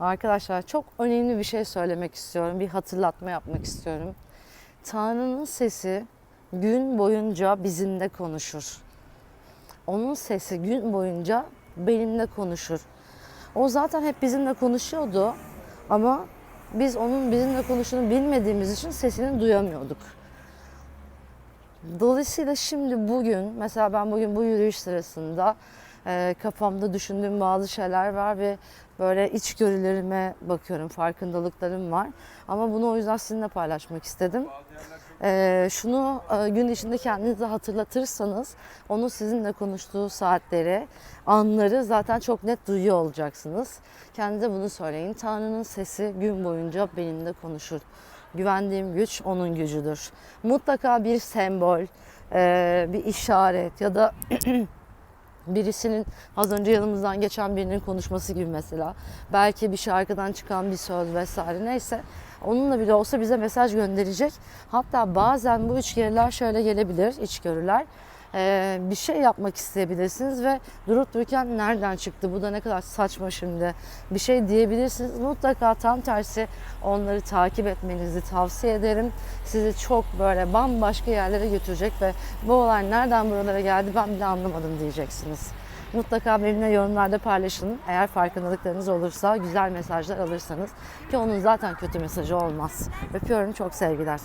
Arkadaşlar çok önemli bir şey söylemek istiyorum. Bir hatırlatma yapmak istiyorum. Tanrı'nın sesi gün boyunca bizimle konuşur. Onun sesi gün boyunca benimle konuşur. O zaten hep bizimle konuşuyordu ama biz onun bizimle konuştuğunu bilmediğimiz için sesini duyamıyorduk. Dolayısıyla şimdi bugün, mesela ben bugün bu yürüyüş sırasında e, kafamda düşündüğüm bazı şeyler var ve böyle içgörülerime bakıyorum, farkındalıklarım var. Ama bunu o yüzden sizinle paylaşmak istedim. E, şunu e, gün içinde kendinize hatırlatırsanız onun sizinle konuştuğu saatleri, anları zaten çok net duyuyor olacaksınız. Kendinize bunu söyleyin. Tanrı'nın sesi gün boyunca benimle konuşur. Güvendiğim güç onun gücüdür. Mutlaka bir sembol, e, bir işaret ya da birisinin az önce yanımızdan geçen birinin konuşması gibi mesela. Belki bir şarkıdan çıkan bir söz vesaire neyse. Onunla bile olsa bize mesaj gönderecek. Hatta bazen bu içgörüler şöyle gelebilir, içgörüler. Ee, bir şey yapmak isteyebilirsiniz ve durup dururken nereden çıktı bu da ne kadar saçma şimdi bir şey diyebilirsiniz. Mutlaka tam tersi onları takip etmenizi tavsiye ederim. Sizi çok böyle bambaşka yerlere götürecek ve bu olay nereden buralara geldi ben bile anlamadım diyeceksiniz. Mutlaka benimle yorumlarda paylaşın. Eğer farkındalıklarınız olursa, güzel mesajlar alırsanız ki onun zaten kötü mesajı olmaz. Öpüyorum çok sevgiler.